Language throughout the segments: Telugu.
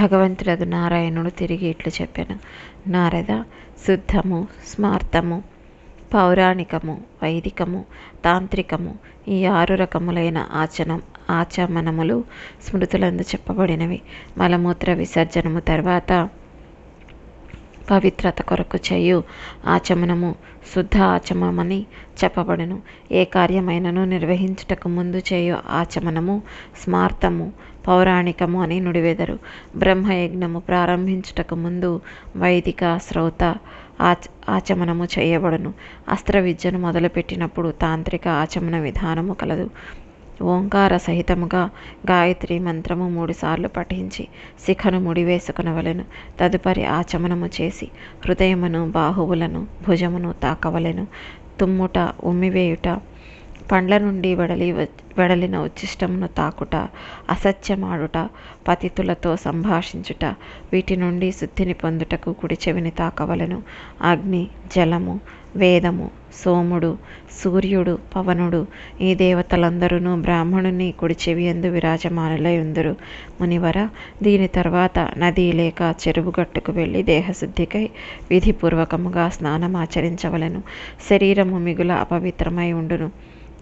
భగవంతుడగు నారాయణుడు తిరిగి ఇట్లు చెప్పాను. నారద శుద్ధము స్మార్తము పౌరాణికము వైదికము తాంత్రికము ఈ ఆరు రకములైన ఆచనం ఆచమనములు స్మృతులందు చెప్పబడినవి. మలమూత్ర విసర్జనము తర్వాత పవిత్రత కొరకు చేయు ఆచమనము శుద్ధ ఆచమనమని చెప్పబడును. ఏ కార్యమైనను నిర్వహించుటకు ముందు చేయు ఆచమనము స్మార్తము పౌరాణికము అని నుడివెదరు. బ్రహ్మయజ్ఞము ప్రారంభించుటకు ముందు వైదిక శ్రౌత ఆచ ఆచమనము చేయబడును. అస్త్ర విద్యను మొదలుపెట్టినప్పుడు తాంత్రిక ఆచమన విధానము కలదు. ఓంకార సహితముగా గాయత్రి మంత్రము మూడుసార్లు పఠించి శిఖను ముడివేసుకునవలెను. తదుపరి ఆచమనము చేసి హృదయమును బాహువులను భుజమును తాకవలెను. తుమ్ముట ఉమ్మివేయుట పండ్ల నుండి వెడలి వెడలిన ఉచ్చిష్టమును తాకుట అసత్యమాడుట పతితులతో సంభాషించుట వీటి నుండి శుద్ధిని పొందుటకు కుడి చెవిని తాకవలెను. అగ్ని జలము వేదము సోముడు సూర్యుడు పవనుడు ఈ దేవతలందరూ బ్రాహ్మణుని కుడి చెవి ఎందు విరాజమానులై ఉందరు మునివర దీని తర్వాత నది లేక చెరువు గట్టుకు వెళ్ళి దేహశుద్ధికై విధిపూర్వకముగా స్నానమాచరించవలెను. శరీరము మిగుల అపవిత్రమై ఉండును.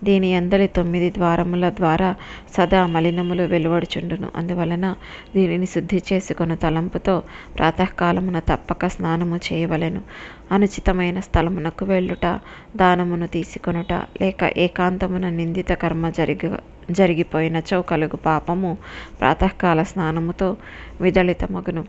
దీని అందలి తొమ్మిది ద్వారముల ద్వారా సదా మలినములు వెలువడుచుండును. అందువలన దీనిని శుద్ధి చేసుకుని తలంపుతో ప్రాతకాలమున తప్పక స్నానము చేయవలెను. అనుచితమైన స్థలమునకు వెళ్ళుట దానమును తీసుకొనుట లేక ఏకాంతమున నిందిత కర్మ జరిగి జరిగిపోయినచో కలుగు పాపము ప్రాతకాల స్నానముతో విదళితమగును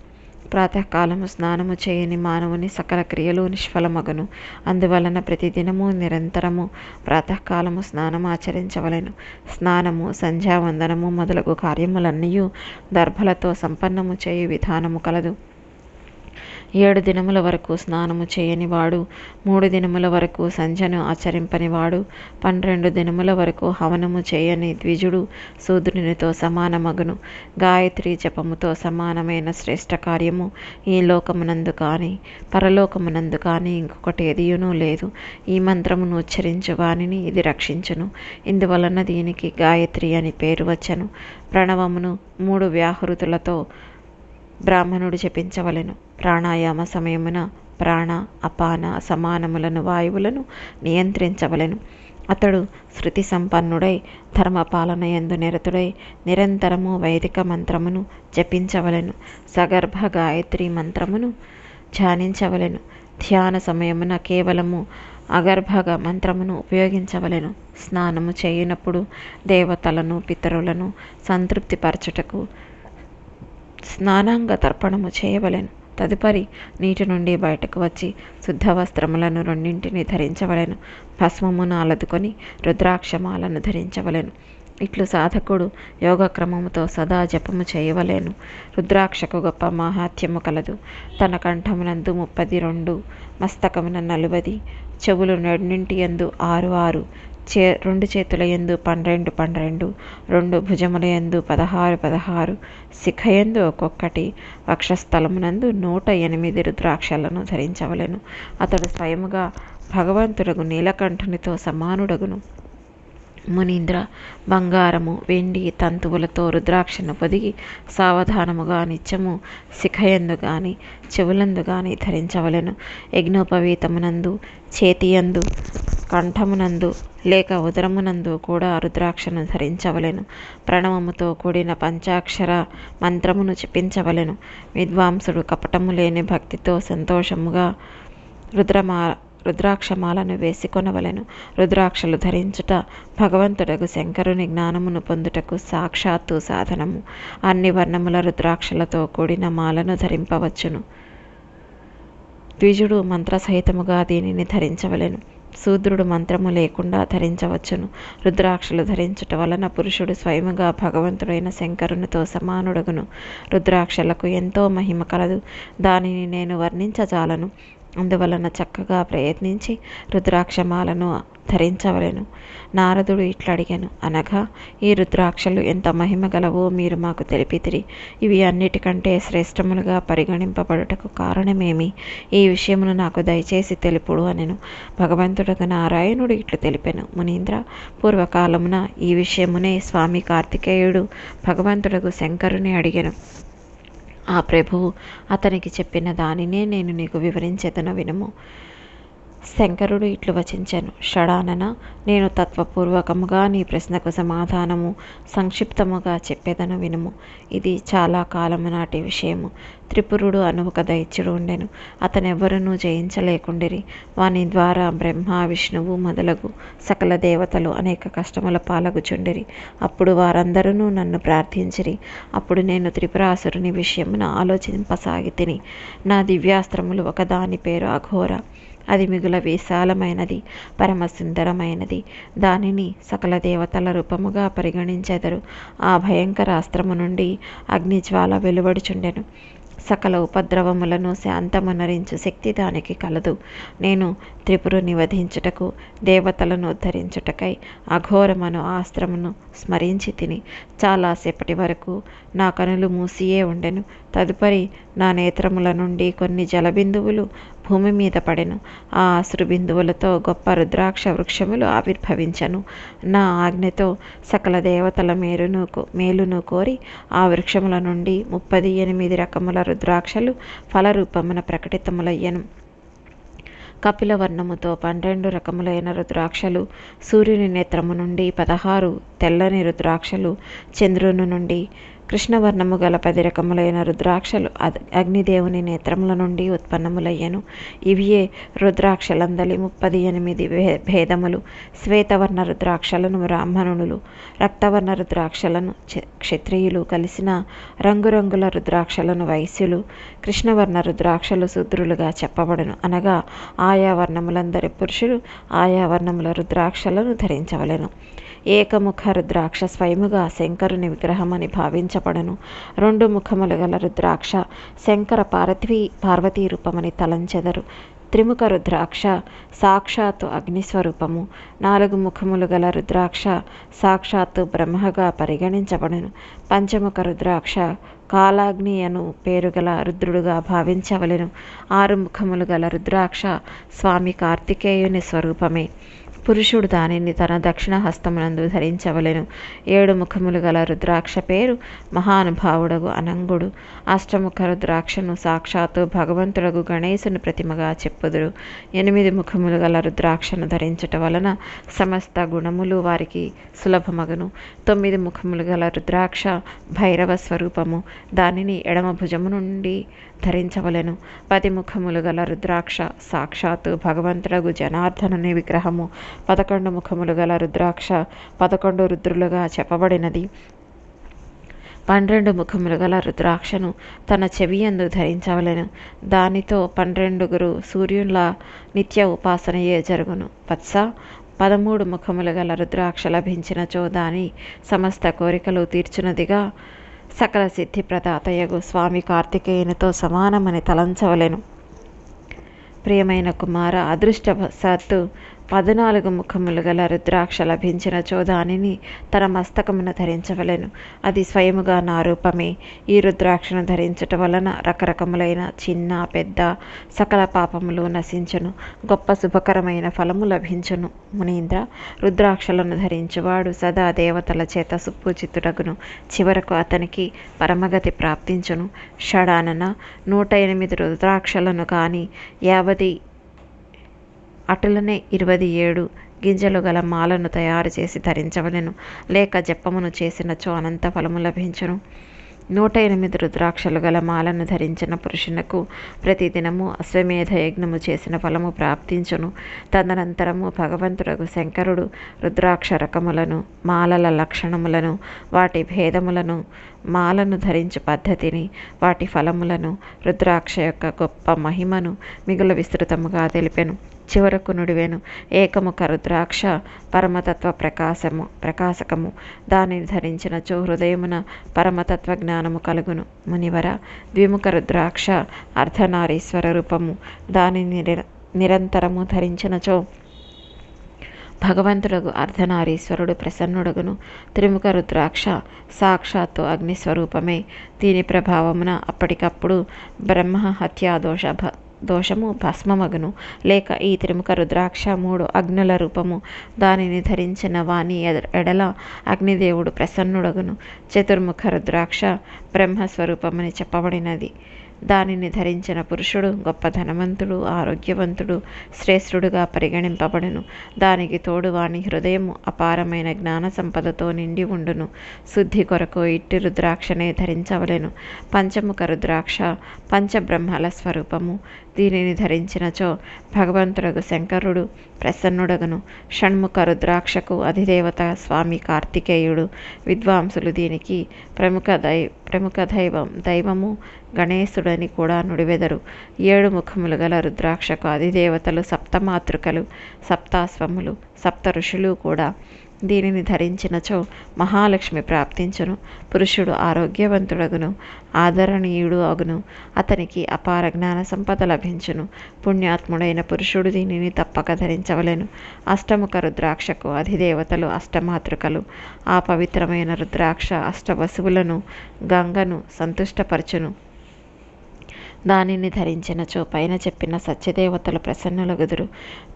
ప్రాతకాలము స్నానము చేయని మానవుని సకల క్రియలు నిష్ఫలమగును. అందువలన ప్రతిదినము నిరంతరము ప్రాతకాలము స్నానము ఆచరించవలెను. స్నానము సంధ్యావందనము మొదలగు కార్యములన్నీ దర్భలతో సంపన్నము చేయు విధానము కలదు. ఏడు దినముల వరకు స్నానము చేయనివాడు మూడు దినముల వరకు సంధ్యను ఆచరింపనివాడు పన్నెండు దినముల వరకు హవనము చేయని ద్విజుడు శూద్రునితో సమానమగును. గాయత్రి జపముతో సమానమైన శ్రేష్ఠ కార్యము ఈ లోకమునందు కానీ పరలోకమునందు కానీ ఇంకొకటి ఎదియునూ లేదు. ఈ మంత్రమును ఉచ్చరించు వానిని ఇది రక్షించును. ఇందువలన దీనికి గాయత్రి అని పేరు వచ్చను. ప్రణవమును మూడు వ్యాహృతులతో బ్రాహ్మణుడు జపించవలెను. ప్రాణాయామ సమయమున ప్రాణ అపాన సమానములను వాయువులను నియంత్రించవలెను. అతడు శృతి సంపన్నుడై ధర్మపాలన ఎందు నిరతుడై నిరంతరము వైదిక మంత్రమును జపించవలెను. సగర్భ గాయత్రి మంత్రమును ధ్యానించవలెను. ధ్యాన సమయమున కేవలము అగర్భగ మంత్రమును ఉపయోగించవలెను. స్నానము చేయనప్పుడు దేవతలను పితరులను సంతృప్తిపరచుటకు స్నానాంగ తర్పణము చేయవలెను. తదుపరి నీటి నుండి బయటకు వచ్చి శుద్ధ వస్త్రములను రెండింటిని ధరించవలెను. భస్మమును అలదుకొని రుద్రాక్షమాలను ధరించవలెను. ఇట్లు సాధకుడు యోగక్రమముతో సదా జపము చేయవలేను. రుద్రాక్షకు గొప్ప మహాత్యము కలదు. తన కంఠమునందు ముప్పది రెండు మస్తకమున నలువది చెవులు రెండింటి ఎందు ఆరు ఆరు చే రెండు చేతుల ఎందు పన్నెండు పన్నెండు రెండు భుజముల ఎందు పదహారు పదహారు శిఖయందు ఒక్కొక్కటి వక్షస్థలమునందు నూట ఎనిమిది రుద్రాక్షలను ధరించవలెను. అతడు స్వయముగా భగవంతుడగు నీలకంఠునితో సమానుడగును. మునీంద్ర బంగారము వెండి తంతువులతో రుద్రాక్షను పొదిగి సావధానముగా నిత్యము శిఖయందు గాని చెవులందు గాని ధరించవలెను. యజ్ఞోపవీతమునందు చేతియందు కంఠమునందు లేక ఉదరమునందు కూడా రుద్రాక్షను ధరించవలెను. ప్రణవముతో కూడిన పంచాక్షర మంత్రమును జపించవలెను. విద్వాంసుడు కపటము లేని భక్తితో సంతోషముగా రుద్రమా రుద్రాక్షమాలను వేసికొనవలెను రుద్రాక్షలు ధరించుట భగవంతుడగు శంకరుని జ్ఞానమును పొందుటకు సాక్షాత్తు సాధనము. అన్ని వర్ణముల రుద్రాక్షలతో కూడిన మాలను ధరింపవచ్చును. ద్విజుడు మంత్రసహితముగా దీనిని ధరించవలెను. శూద్రుడు మంత్రము లేకుండా ధరించవచ్చును. రుద్రాక్షలు ధరించుట వలన పురుషుడు స్వయముగా భగవంతుడైన శంకరునితో సమానుడగును. రుద్రాక్షలకు ఎంతో మహిమ కలదు. దానిని నేను వర్ణించజాలను. అందువలన చక్కగా ప్రయత్నించి రుద్రాక్షమాలను ధరించవలెను. నారదుడు ఇట్లడిగాను అనగా ఈ రుద్రాక్షలు ఎంత మహిమ గలవో మీరు మాకు తెలిపితిరి. ఇవి అన్నిటికంటే శ్రేష్టములుగా పరిగణింపబడుటకు కారణమేమి? ఈ విషయమును నాకు దయచేసి తెలుపుడు అనెను. భగవంతుడకు నారాయణుడు ఇట్లు తెలిపెను మునీంద్ర పూర్వకాలమున ఈ విషయమునే స్వామి కార్తికేయుడు భగవంతుడకు శంకరుని అడిగెను. ఆ ప్రభు అతనికి చెప్పిన దానినే నేను నీకు వివరించేతను వినుము. శంకరుడు ఇట్లు వచించాను. షడానన నేను తత్వపూర్వకముగా నీ ప్రశ్నకు సమాధానము సంక్షిప్తముగా చెప్పేదను వినుము. ఇది చాలా కాలము నాటి విషయము. త్రిపురుడు అను ఒక దైత్యుడు ఉండెను. అతనెవ్వరునూ జయించలేకుండిరి. వాని ద్వారా బ్రహ్మ విష్ణువు మొదలగు సకల దేవతలు అనేక కష్టముల పాలగుచుండిరి. అప్పుడు వారందరూ నన్ను ప్రార్థించిరి. అప్పుడు నేను త్రిపురాసురుని విషయమున ఆలోచింపసాగి తిని నా దివ్యాస్త్రములు ఒకదాని పేరు అఘోర. అది మిగుల విశాలమైనది పరమ సుందరమైనది దానిని సకల దేవతల రూపముగా పరిగణించెదరు. ఆ భయంకర అస్త్రము నుండి అగ్నిజ్వాల వెలువడుచుండెను. సకల ఉపద్రవములను శాంతమునరించు శక్తి దానికి కలదు. నేను త్రిపురుని వధించుటకు దేవతలను ఉద్ధరించుటకై అఘోరమను ఆస్త్రమును స్మరించి తిని చాలాసేపటి వరకు నా కనులు మూసియే ఉండెను. తదుపరి నా నేత్రముల నుండి కొన్ని జలబిందువులు భూమి మీద పడెను. ఆ అశ్రుబిందువులతో గొప్ప రుద్రాక్ష వృక్షములు ఆవిర్భవించను. నా ఆజ్ఞతో సకల దేవతల మేలును మేలును కోరి ఆ వృక్షముల నుండి ముప్పది ఎనిమిది రకముల రుద్రాక్షలు ఫలరూపమున ప్రకటితములయ్యను. కపిలవర్ణముతో పన్నెండు రకములైన రుద్రాక్షలు సూర్యుని నేత్రము నుండి పదహారు తెల్లని రుద్రాక్షలు చంద్రుని నుండి కృష్ణవర్ణము గల పది రకములైన రుద్రాక్షలు అగ్నిదేవుని నేత్రముల నుండి ఉత్పన్నములయ్యను. ఇవియే రుద్రాక్షలందలి ముప్పది ఎనిమిది భేదములు. శ్వేతవర్ణ రుద్రాక్షలను బ్రాహ్మణులు రక్తవర్ణ రుద్రాక్షలను క్షత్రియులు కలిసిన రంగురంగుల రుద్రాక్షలను వైశ్యులు కృష్ణవర్ణ రుద్రాక్షలు శూద్రులుగా చెప్పబడును. అనగా ఆయా వర్ణములందరి పురుషులు ఆయా వర్ణముల రుద్రాక్షలను ధరించవలెను. ఏకముఖ రుద్రాక్ష స్వయముగా శంకరుని విగ్రహమని భావించబడను రెండు ముఖములు గల రుద్రాక్ష శంకర పార్వతీ పార్వతీ రూపమని తలంచెదరు. త్రిముఖ రుద్రాక్ష సాక్షాత్తు అగ్నిస్వరూపము. నాలుగు ముఖములు గల రుద్రాక్ష సాక్షాత్తు బ్రహ్మగా పరిగణించబడును. పంచముఖ రుద్రాక్ష కాలాగ్ని అను పేరుగల రుద్రుడుగా భావించవలెను. ఆరు ముఖములు గల రుద్రాక్ష స్వామి కార్తికేయుని స్వరూపమే. పురుషుడు దానిని తన దక్షిణ హస్తమునందు ధరించవలెను. ఏడు ముఖములు గల రుద్రాక్ష పేరు మహానుభావుడగు అనంగుడు. అష్టముఖ రుద్రాక్షను సాక్షాత్తు భగవంతుడగు గణేశుని ప్రతిమగా చెప్పుదురు. ఎనిమిది ముఖములు గల రుద్రాక్షను ధరించట వలన సమస్త గుణములు వారికి సులభమగును. తొమ్మిది ముఖములు గల రుద్రాక్ష భైరవ స్వరూపము. దానిని ఎడమ భుజము నుండి ధరించవలెను పది ముఖములు గల రుద్రాక్ష సాక్షాత్తు భగవంతుడగు జనార్దనుని విగ్రహము పదకొండు ముఖములు గల రుద్రాక్ష పదకొండు రుద్రులుగా చెప్పబడినది. పన్నెండు ముఖములు గల రుద్రాక్షను తన చెవియందు ధరించవలెను. దానితో పన్నెండుగురు సూర్యుల నిత్య ఉపాసనయే జరుగును. వత్స పదమూడు ముఖములు గల రుద్రాక్ష లభించినచో దాని సమస్త కోరికలు తీర్చునదిగా సకల సిద్ధి ప్రదాతయగు స్వామి కార్తికేయునితో సమానమని తలంచవలెను. ప్రియమైన కుమార అదృష్టవశాత్తు పద్నాలుగు ముఖములు గల రుద్రాక్ష లభించిన చోదానిని తన మస్తకమున ధరించవలెను. అది స్వయముగా నా రూపమే. ఈ రుద్రాక్షను ధరించటం వలన రకరకములైన చిన్న పెద్ద సకల పాపములు నశించును. గొప్ప శుభకరమైన ఫలము లభించును. మునీంద్ర రుద్రాక్షలను ధరించువాడు సదా దేవతల చేత సుపూజితుడగును. చివరకు అతనికి పరమగతి ప్రాప్తించును. షడానన నూట ఎనిమిది రుద్రాక్షలను కానీ యావది అటులనే ఇరవై ఏడు గింజలు గల మాలను తయారు చేసి ధరించవలెను. లేక జపమును చేసినచో అనంత ఫలము లభించును. నూట ఎనిమిది రుద్రాక్షలు గల మాలను ధరించిన పురుషునకు ప్రతిదినము అశ్వమేధ యజ్ఞము చేసిన ఫలము ప్రాప్తించును. తదనంతరము భగవంతుడకు శంకరుడు రుద్రాక్ష రకములను మాలల లక్షణములను వాటి భేదములను మాలను ధరించు పద్ధతిని వాటి ఫలములను రుద్రాక్ష యొక్క గొప్ప మహిమను మిగుల విస్తృతముగా తెలిపెను. చివరకు నుడివెను. ఏకముఖ రుద్రాక్ష పరమతత్వ ప్రకాశము ప్రకాశకము. దానిని ధరించినచో హృదయమున పరమతత్వ జ్ఞానము కలుగును. మునివర ద్విముఖ రుద్రాక్ష అర్ధనారీశ్వర రూపము. దానిని నిరంతరము ధరించినచో భగవంతుడగు అర్ధనారీశ్వరుడు ప్రసన్నుడగును. త్రిముఖ రుద్రాక్ష సాక్షాత్తు అగ్నిస్వరూపమే. దీని ప్రభావమున అప్పటికప్పుడు బ్రహ్మ హత్యాదోష దోషము భస్మమగును. లేక ఈ త్రిముఖ రుద్రాక్ష మూడు అగ్నుల రూపము. దానిని ధరించిన వాణి ఎడల అగ్నిదేవుడు ప్రసన్నుడగును. చతుర్ముఖ రుద్రాక్ష బ్రహ్మస్వరూపమని చెప్పబడినది. దానిని ధరించిన పురుషుడు గొప్ప ధనవంతుడు ఆరోగ్యవంతుడు శ్రేష్ఠుడుగా పరిగణింపబడును. దానికి తోడు వాని హృదయము అపారమైన జ్ఞాన సంపదతో నిండి ఉండును. శుద్ధి కొరకు ఇట్టి రుద్రాక్షనే ధరించవలెను. పంచముఖ రుద్రాక్ష పంచబ్రహ్మల స్వరూపము. దీనిని ధరించినచో భగవంతుడగు శంకరుడు ప్రసన్నుడగును. షణ్ముఖ రుద్రాక్షకు అధిదేవత స్వామి కార్తికేయుడు. విద్వాంసులు దీనికి ప్రముఖ దై ప్రముఖ దైవం దైవము గణేశుడని కూడా నుడివెదరు. ఏడు ముఖములు గల రుద్రాక్షకు అధిదేవతలు సప్తమాతృకలు సప్తాశ్వములు సప్త ఋషులు కూడా దీనిని ధరించినచో మహాలక్ష్మి ప్రాప్తించును. పురుషుడు ఆరోగ్యవంతుడగును ఆదరణీయుడు అగును అతనికి అపార జ్ఞాన సంపద లభించును. పుణ్యాత్ముడైన పురుషుడు దీనిని తప్పక ధరించవలెను. అష్టముఖ రుద్రాక్షకు అధిదేవతలు అష్టమాతృకలు. ఆ పవిత్రమైన రుద్రాక్ష అష్టవసువులను గంగను సంతుష్టపరచును. దానిని ధరించినచో పైన చెప్పిన సత్యదేవతలు ప్రసన్నులగుదురు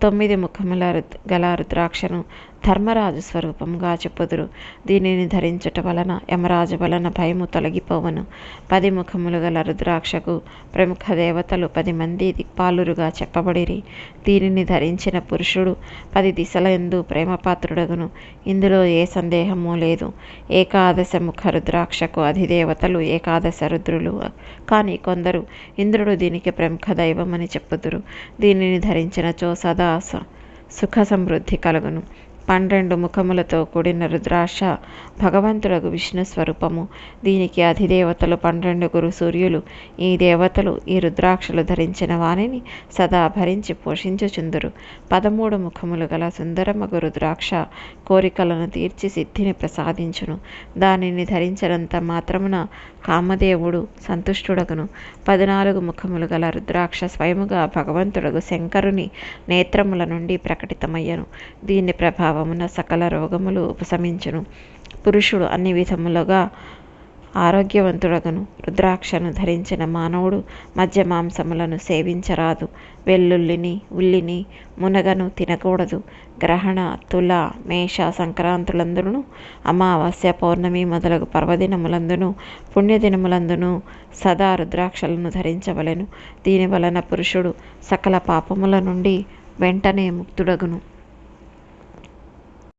తొమ్మిది ముఖముల గల రుద్రాక్షను ధర్మరాజు స్వరూపంగా చెప్పుదురు. దీనిని ధరించుట వలన యమరాజు వలన భయము తొలగిపోవను. పది ముఖములు గల రుద్రాక్షకు ప్రముఖ దేవతలు పది మంది దిక్పాలురుగా చెప్పబడిరి. దీనిని ధరించిన పురుషుడు పది దిశల ఎందు ప్రేమపాత్రుడగును. ఇందులో ఏ సందేహము లేదు. ఏకాదశ ముఖ రుద్రాక్షకు అధిదేవతలు ఏకాదశ రుద్రులు. కానీ కొందరు ఇంద్రుడు దీనికి ప్రముఖ దైవం అని చెప్పుదురు. దీనిని ధరించినచో సదా సుఖ సమృద్ధి కలుగును. పన్నెండు ముఖములతో కూడిన రుద్రాక్ష భగవంతుడకు విష్ణు స్వరూపము. దీనికి అధిదేవతలు పన్నెండుగురు సూర్యులు. ఈ దేవతలు ఈ రుద్రాక్షలు ధరించిన వాణిని సదా భరించి పోషించుచుందురు. పదమూడు ముఖములు గల సుందరమగు రుద్రాక్ష కోరికలను తీర్చి సిద్ధిని ప్రసాదించును. దానిని ధరించినంత మాత్రమున కామదేవుడు సంతుష్టుడగును. పద్నాలుగు ముఖములు గల రుద్రాక్ష స్వయముగా భగవంతుడగు శంకరుని నేత్రముల నుండి ప్రకటితమయ్యను. దీని ప్రభావం ప్రభావమున సకల రోగములు ఉపశమించును. పురుషుడు అన్ని విధములుగా ఆరోగ్యవంతుడగను. రుద్రాక్షను ధరించిన మానవుడు మధ్య మాంసములను సేవించరాదు. వెల్లుల్లిని ఉల్లిని మునగను తినకూడదు. గ్రహణ తుల మేష సంక్రాంతులందును అమావాస్య పౌర్ణమి మొదలగు పర్వదినములందును పుణ్యదినములందును సదా రుద్రాక్షలను ధరించవలెను. దీని వలన పురుషుడు సకల పాపముల నుండి వెంటనే ముక్తుడగును.